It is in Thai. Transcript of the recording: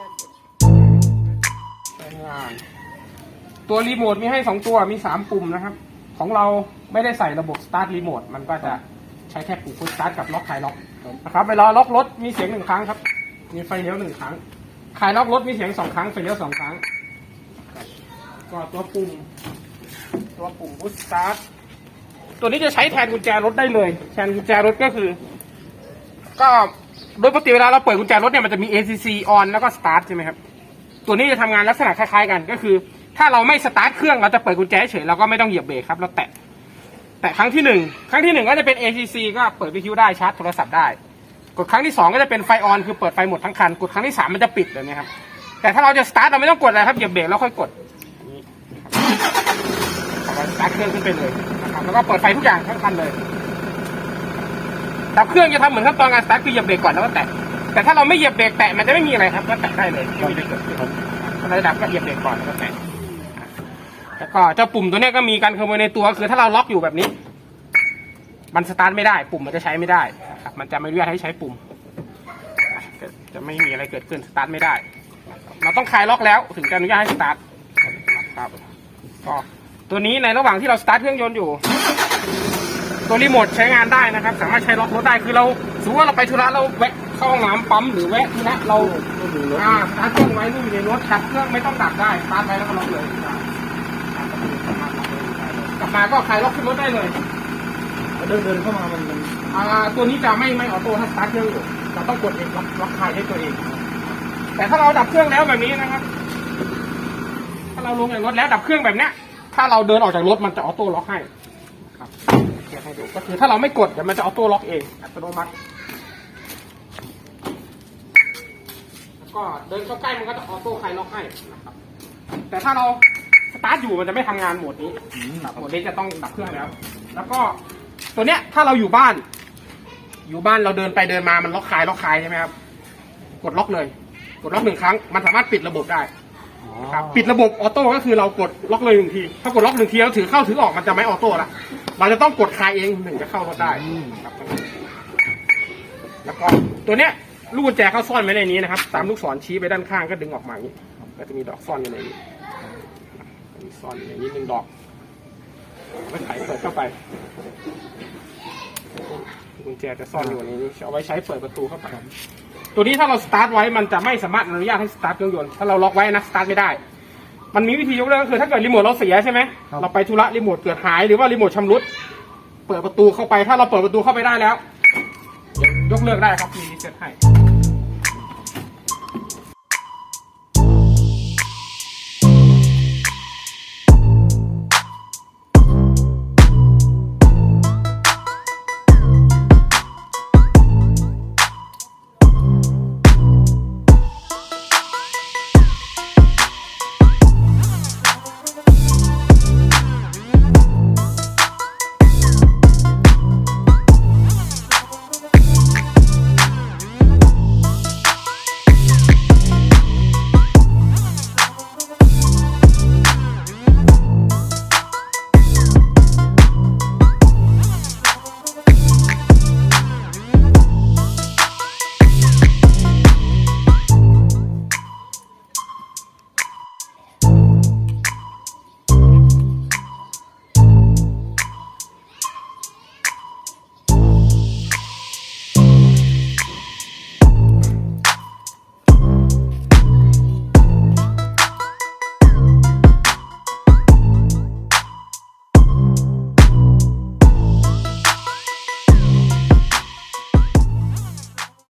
านตัวรีโมทมีให้สองตัวมีสามปุ่มนะครับ ของเราไม่ได้ใส่ระบบสตาร์ทรีโมทมันก็จะใช้แค่ปุ่มพุชสตาร์ทกับล็อกคลายล็อกนะครับเวลาล็อกรถมีเสียงหนึ่งครั้งครับ มีไฟเลี้ยวหนึ่งครั้งคลายล็อกรถมีเสียงสองครั้งไฟเลี้ยวสองครั้ง ก็ตัวปุ่ม ตัวปุ่มพุชสตาร์ทตัวนี้จะใช้แทนกุญแจรถได้เลย แทนกุญแจรถก็คือ ก็ โดยปกติเวลาเราเปิดกุญแจรถเนี่ยมันจะมี ACC on แล้วก็ start ใช่ไหมครับ ตัวนี้จะทำงานลักษณะคล้ายๆกันก็คือ ถ้าเราไม่สตาร์ทเครื่องเราจะเปิดกุญแจเฉยเราก็ไม่ต้องเหยียบเบรกครับเราแตะแต่ครั้งที่หนึ่งครั้งที่หนึ่งก็จะเป็น ACC ก็เปิดวิทยุได้ชาร์จโทรศัพท์ได้ กดครั้งที่สองก็จะเป็นไฟออนคือเปิดไฟหมดทั้งคันกดครั้งที่สามมันจะปิดแบบนี้ครับแต่ถ้าเราจะสตาร์ทเราไม่ต้องกดอะไรครับเหยียบเบรกแล้วค่อยกดสตาร์ทเครื่องขึ้นไปเลยนะครับแล้วก็เปิดไฟทุกอย่างทั้งคันเลย ดับเครื่องจะทำเหมือนขั้นตอนการสตาร์ทคือเหยียบเบรกก่อนแล้วก็แตะแต่ถ้าเราไม่เหยียบเบรกแตะมันจะไม่มีอะไรครับก็แตะได้เลยไม่มีอะไรเกิดขึ้นถ้าเรดับก็เหยียบเบรกก่อนแล้วก็แตะแล้วก็เจ้าปุ่มตัวเนี้ยก็มีการขโมยในตัวคือถ้าเราล็อกอยู่แบบนี้ มันสตาร์ทไม่ได้ ปุ่มมันจะใช้ไม่ได้ครับมันจะไม่อนุญาตให้ใช้ปุ่ม จะจะไม่มีอะไรเกิดขึ้นสตาร์ทไม่ได้ เราต้องคลายล็อกแล้วถึงจะอนุญาตให้สตาร์ทครับก็ตัวนี้ในระหว่างที่เราสตาร์ทเครื่องยนต์อยู่ ตัวรีโมทใช้งานได้นะครับ สามารถใช้ล็อกรถได้คือเราสมมติว่าเราไปธุระเราแวะเข้าห้องน้ำปั๊มหรือแวะธุระเราอ่าสตาร์ทเครื่องไว้นู่นอยู่ในรถดับเครื่องไม่ต้องดับได้สตาร์ทไว้แล้วก็ล็อกเลยกลับมาก็คลายล็อกขึ้นรถได้เลยเดินเดินเข้ามามันมันอ่าตัวนี้จะไม่ไม่ออโต้ถ้าสตาร์ทเครื่องอยู่เราต้องกดเองล็อกล็อกคลายให้ตัวเอง แต่ถ้าเราดับเครื่องแล้วแบบนี้นะครับ ถ้าเราลงจากรถแล้วดับเครื่องแบบเนี้ยถ้าเราเดินออกจากรถมันจะออโต้ล็อกให้ครับเทียบ ให้ดู ก็คือถ้าเราไม่กดเดี๋ยวมันจะออโต้ล็อกเองอัตโนมัติ แล้วก็เดินเข้าใกล้มันก็จะออโต้คลายล็อกให้นะครับ แต่ถ้าเราสตาร์ทอยู่มันจะไม่ทำงานโหมดนี้ครับโหมดนี้จะต้องดับเครื่องแล้ว แล้วก็ตัวเนี้ยถ้าเราอยู่บ้าน อยู่บ้านเราเดินไปเดินมามันล็อกคลายล็อกคลายใช่ไหมครับ กดล็อกเลย กดล็อกหนึ่งครั้ง มันสามารถปิดระบบได้ ครับปิดระบบออโต้ก็คือเรากดล็อกเลยหนึ่งที ถ้ากดล็อกหนึ่งทีแล้วถือเข้าถือออกมันจะไม่ออโต้ละเราจะต้องกดคลายเองหนึ่งจะเข้ารถได้ครับแล้วก็ตัวเนี้ยลูกกุญแจเขาซ่อนไว้ในนี้นะครับ ตามลูกศรชี้ไปด้านข้างก็ดึงออกมาอย่างนี้ก็จะมีดอกซ่อนอยู่ในนี้มีซ่อนอยู่ในนี้หนึ่งดอกไปไขเปิดเข้าไปกุญแจจะซ่อนอยู่ในนี้เอาไว้ใช้เปิดประตูเข้าไป ตัวนี้ถ้าเราสตาร์ทไว้มันจะไม่สามารถอนุญาตให้สตาร์ทเครื่องยนต์ถ้าเราล็อกไว้นะสตาร์ทไม่ได้ มันมีวิธียกเลิกก็คือ ถ้าเกิดรีโมทเราเสียใช่ไหมเราไปธุระรีโมทเกิดหายหรือว่ารีโมทชำรุดเปิดประตูเข้าไปถ้าเราเปิดประตูเข้าไปได้แล้ว ยกเลิกได้ครับมีรีเซ็ตให้